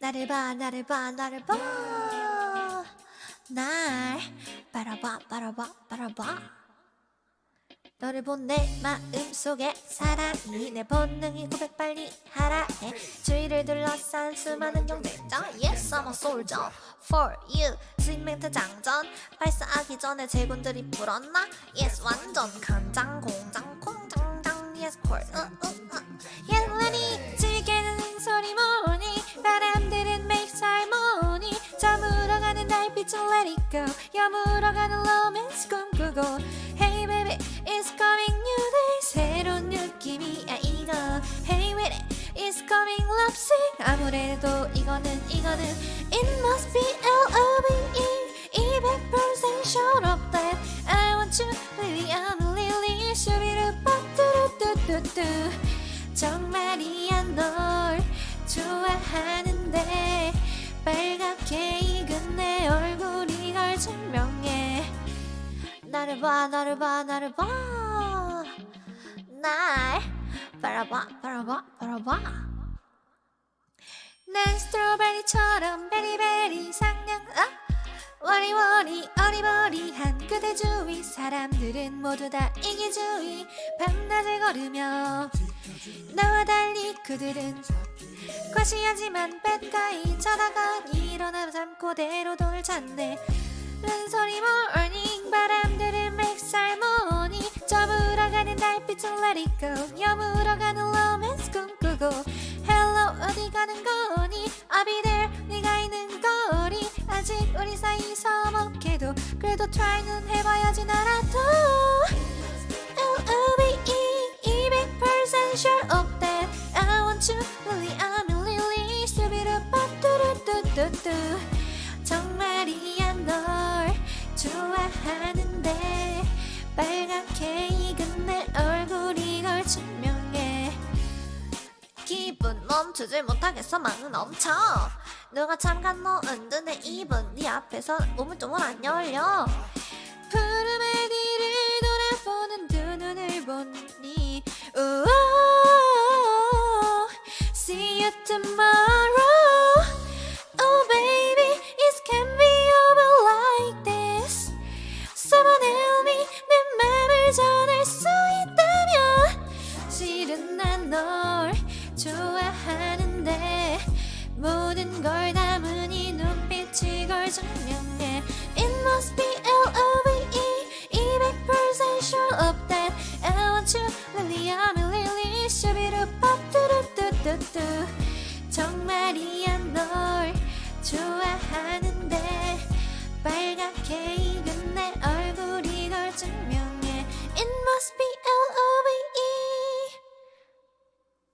나를 봐 나를 봐 나를 봐날 바라봐 바라봐 바라봐. 너를 본 내 마음 속에 사랑이 내 본능이 고백 빨리 하라 해. 주위를 둘러싼 수많은 경쟁자 Yes I'm a soldier for you. 수입멘트 장전. 발사하기 전에 제군들이 불었나? Yes 완전 간장 공장 콩장장. Yes 콜. uh, uh, 달빛은 let it go 여물어가는 romance 꿈꾸고 Hey baby it's coming new day 새로운 느낌이야 이거 Hey with it it's coming love sing 아무래도 이거는 이거는 It must be L-O-V-E 200% sure of that I want you really I'm really 슈비르빠 뚜루뚜뚜뚜 정말이야 널 좋아하는데 빨갛게 증명해. 나를 봐 나를 봐 나를 봐날 바라봐 바라봐 바라봐. 난 스트로베리처럼 베리베리 상냥 아 워리워리 어리버리한 그대 주위. 사람들은 모두 다 이기주의 밤낮을 걸으며 나와 달리 그들은 과시하지만 뱃가이 자다가 일어나 잠고 대로 돈을 찾네 른소리 모닝 바람들은 맥살 모니 저물어가는 달빛은 let it go. 여물어가는 로맨스 꿈꾸고. Hello 어디 가는 거니? I'll be there 네가 있는 거리. 아직 우리 사이 서먹해도 그래도 try는 해봐야지 나라도. L-O-V-E 200% sure of that. I want you really I'm really 스비르빠 뚜루뚜뚜뚜 하는데 빨갛게 익은 내 얼굴이 걸 증명해 기분 멈추질 못하겠어 막 넘쳐 누가 잠깐 넣은 듯내 입은 네 앞에서 우물쭈물 안 열려. 푸름의 뒤를 돌아보는 두 눈을 보니 우오 See you tomorrow 눈빛이 걸 증명해 It must be L-O-V-E 200% sure of that I want you really I'm really 슈비르 빠뚜루뚜뚜뚜 정말이야